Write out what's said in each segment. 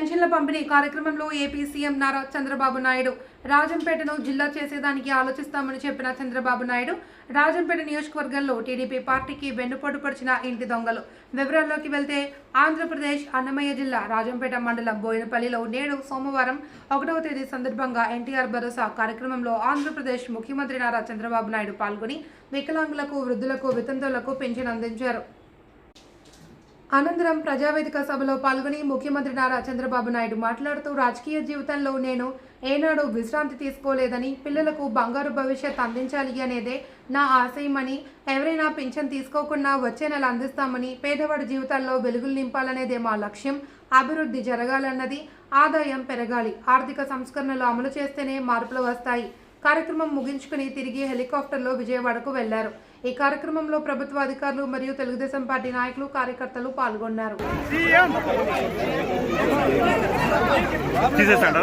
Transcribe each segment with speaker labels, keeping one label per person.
Speaker 1: పెన్షన్ల పంపిణీ కార్యక్రమంలో ఏపీ సీఎం నారా చంద్రబాబు నాయుడు. రాజంపేటను జిల్లా చేసేదానికి ఆలోచిస్తామని చెప్పిన చంద్రబాబు నాయుడు రాజంపేట నియోజకవర్గంలో టీడీపీ పార్టీకి వెన్నుపోటు పడిచిన ఇంటి దొంగలు. వివరాల్లోకి వెళ్తే ఆంధ్రప్రదేశ్ అన్నమయ్య జిల్లా రాజంపేట మండలం బోయినపల్లిలో నేడు సోమవారం ఒకటవ తేదీ సందర్భంగా ఎన్టీఆర్ భరోసా కార్యక్రమంలో ఆంధ్రప్రదేశ్ ముఖ్యమంత్రి నారా చంద్రబాబు నాయుడు పాల్గొని వికలాంగులకు వృద్ధులకు వితంతువులకు పెన్షన్ అందించారు. అనంతరం ప్రజావేదిక సభలో పాల్గొని ముఖ్యమంత్రి నారా చంద్రబాబు నాయుడు మాట్లాడుతూ రాజకీయ జీవితంలో నేను ఏనాడు విశ్రాంతి తీసుకోలేదని పిల్లలకు బంగారు భవిష్యత్ అందించాలి అనేదే నా ఆశయమని ఎవరైనా పింఛన్ తీసుకోకుండా వచ్చే నెల అందిస్తామని పేదవాడి జీవితాల్లో వెలుగులు నింపాలనేదే మా లక్ష్యం. అభివృద్ధి జరగాలన్నది ఆదాయం పెరగాలి. ఆర్థిక సంస్కరణలు అమలు చేస్తేనే మార్పులు వస్తాయి. కార్యక్రమం ముగించుకుని తిరిగి హెలికాప్టర్లో విజయవాడకు వెళ్ళారు. ఈ కార్యక్రమంలో ప్రభుత్వ అధికారులు మరియు తెలుగుదేశం పార్టీ నాయకులు కార్యకర్తలు పాల్గొన్నారు.
Speaker 2: తీసేస్తాడా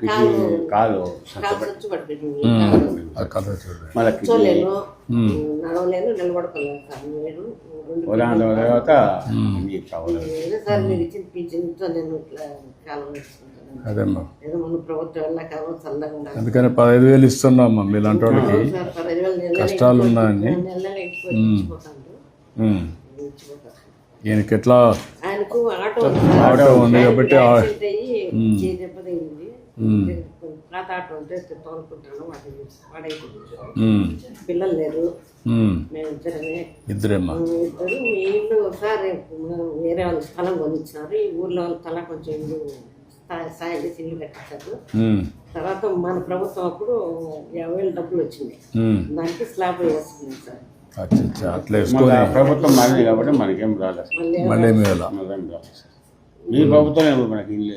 Speaker 3: కిడ్నీ కాలు మళ్ళీ.
Speaker 4: నడవలేను నిలబడుకోలేను సార్.
Speaker 3: ఉదాహరణ తర్వాత కావాలి
Speaker 4: సార్ మీరు ఇచ్చిన పింఛన్తో నేను ఇట్లా కాలం
Speaker 2: అదేమ్మా అందుకని పదహైదు వేలు ఇస్తున్నామ్మా మీలాంటి వాళ్ళకి. కష్టాలు ఉన్నాయని. ఈయనకి ఎట్లా.
Speaker 4: ఆటో ఉంది
Speaker 2: కాబట్టి
Speaker 4: పాత ఆటో ఉంటే తోలుకుంటాను వాడైపోయింది. పిల్లలు లేరు.
Speaker 2: మ్మ్.
Speaker 4: ఇద్దరమే
Speaker 2: ఇద్దరేమ్మా?
Speaker 4: ఇద్దరు. ఈ ఇల్లు ఒకసారి వేరే వాళ్ళు స్థలం కొనిచ్చినారు ఈ ఊర్లో వాళ్ళ తల కొంచెం ఇల్లు సాయం చేసి ఇల్లు కట్టించారు. తర్వాత మన ప్రభుత్వం అప్పుడు యాభై వేలు డబ్బులు వచ్చింది. దానికి స్లాబ్ వేసుకున్నాం సార్.
Speaker 3: ప్రభుత్వం మారింది కాబట్టి మనకేం రాలేదు. సార్
Speaker 4: మళ్ళీ
Speaker 3: మీ ప్రభుత్వం మనకి ఇల్లు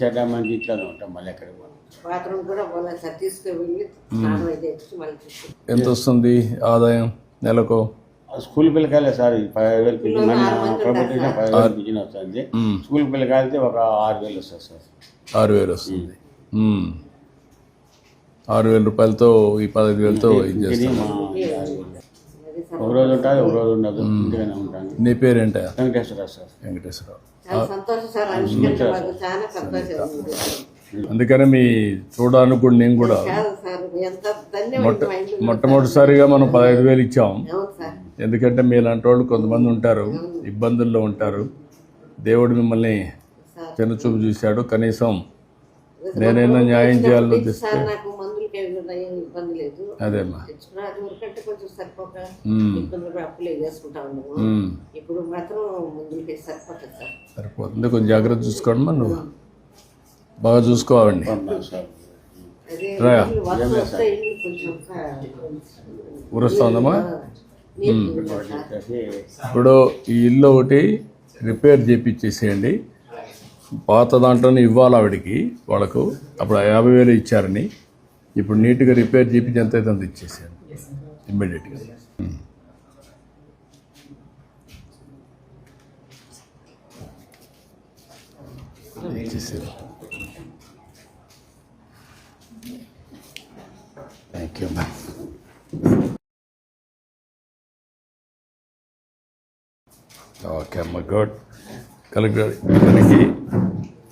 Speaker 3: చెడ్డ మంచి ఇంట్లోనే ఉంటాం మళ్ళీ ఎక్కడికి పోను.
Speaker 4: బాత్రూమ్ కూడా పోలేదు సార్ తీసుకుని వెళ్ళి స్నానం అయితే చేసి మళ్ళీ తీసుకుని
Speaker 2: ఎంత వస్తుంది ఆదాయం నెలకు?
Speaker 3: స్కూల్ పిల్లకాయలే సార్ పదిహేను వేలు పిల్లలు మన ప్రభుత్వం పదిహేను వేలు పిల్లలు వస్తుంది. స్కూల్ పిల్లకాయలతో ఒక ఆరు వేలు వస్తుంది సార్.
Speaker 2: ఆరు వేలు వస్తుంది. ఆరు వేల రూపాయలతో ఈ పదహైదు వేలతో ఇది
Speaker 4: సార్
Speaker 3: ఒక రోజు ఉంటుంది ఒక రోజు ఉండదు.
Speaker 2: నీ పేరేంటా?
Speaker 3: సార్.
Speaker 2: వెంకటేశ్వరరావు. అందుకని మీ చూడడానికి కూడా నేను కూడా
Speaker 4: కాదు సార్ ఎంత ధన్యవాదం
Speaker 2: మొట్టమొదటిసారిగా మనం పదహైదు వేలు ఇచ్చాం. ఎందుకంటే మీలాంటి వాళ్ళు కొంతమంది ఉంటారు ఇబ్బందుల్లో ఉంటారు. దేవుడు మిమ్మల్ని
Speaker 4: సార్.
Speaker 2: చిన్నచూపు చూశాడు. కనీసం నేనైనా న్యాయం చేయాలని ఉద్దేశిస్తే
Speaker 4: సార్ నాకు మందులకి ఏం ఇబ్బంది లేదు.
Speaker 2: అదేమ్మా
Speaker 4: తెచ్చుకున్న అది వరకంటే కొంచెం సరిపోక
Speaker 2: మ్మ్.
Speaker 4: ఇబ్బందులు అప్పులే చేసుకుంటా ఉన్నాము.
Speaker 2: మ్మ్.
Speaker 4: ఇప్పుడు మాత్రం మందులకి సరిపోతుంది సార్.
Speaker 2: సరిపోతుంది. కొంచెం జాగ్రత్త చూసుకోండి నువ్వు. బాగా చూసుకోవాలండి. ఊరొస్తుందమ్మా ఇప్పుడు ఈ ఇల్లు ఒకటి రిపేర్ చేపించేసేయండి పాత దాంట్లోనే ఇవ్వాలి ఆవిడకి వాళ్ళకు. అప్పుడు యాభై వేలు ఇచ్చారని. ఇప్పుడు నీట్గా రిపేర్ చేపించి ఎంత అయితే అంత ఇచ్చేసాను ఇమ్మీడియట్గా థ్యాంక్ యూ మ్యామ్ ఓకే అమ్మ గుడ్ కలెక్టర్ మనకి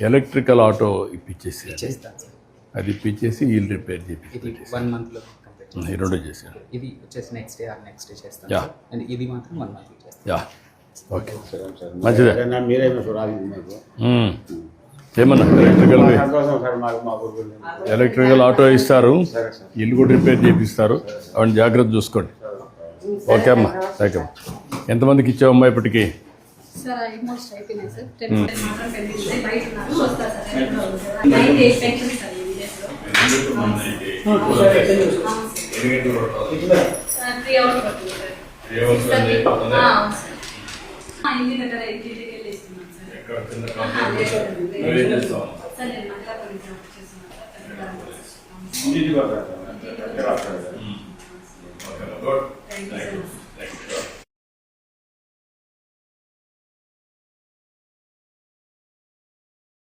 Speaker 2: ఎలక్ట్రికల్ ఆటో ఇప్పించేసి అది ఇప్పించేసి వీళ్ళు రిపేర్ చేసి
Speaker 5: వన్ మంత్లో
Speaker 2: ఈ రెండు చేశాను
Speaker 5: ఇది వచ్చేసి next day or next day చేస్తాను. సార్. అండ్ ఇది మాత్రం వన్ మంత్ చేస్తాను
Speaker 2: యా. ఓకే.
Speaker 3: సరే సార్
Speaker 2: మంచిదే. మ్మ్. ఏమన్నా ఎలక్ట్రికల్ ఆటో ఇస్తారు. ఇల్లు కూడా రిపేర్ చేపిస్తారు. అవన్నీ జాగ్రత్త చూసుకోండి. ఓకే అమ్మా. థ్యాంక్ యూ ఎంతమందికి ఇచ్చావమ్మా ఇప్పటికి?
Speaker 6: సార్ ఆల్మోస్ట్ అయిపోయినాయి సార్ టెన్ మాత్రం పెండింగ్ ఉంది బయట ఉన్నారు వస్తారు sir nine days pension sir ఈ విలేజ్లో సార్. త్రీ అవర్స్ పడుతుంది సార్ సార్. ఆ, ఇంటి దగ్గర ఇంటికి వెళ్ళి ఇస్తున్నాం సార్. ఆహా, లేదు, లేదు. సార్ నేను మల్కాపురం జాబ్ చేస్తున్నాను సార్.
Speaker 3: ఇంటికి వస్తారు? సార్.
Speaker 6: Thank you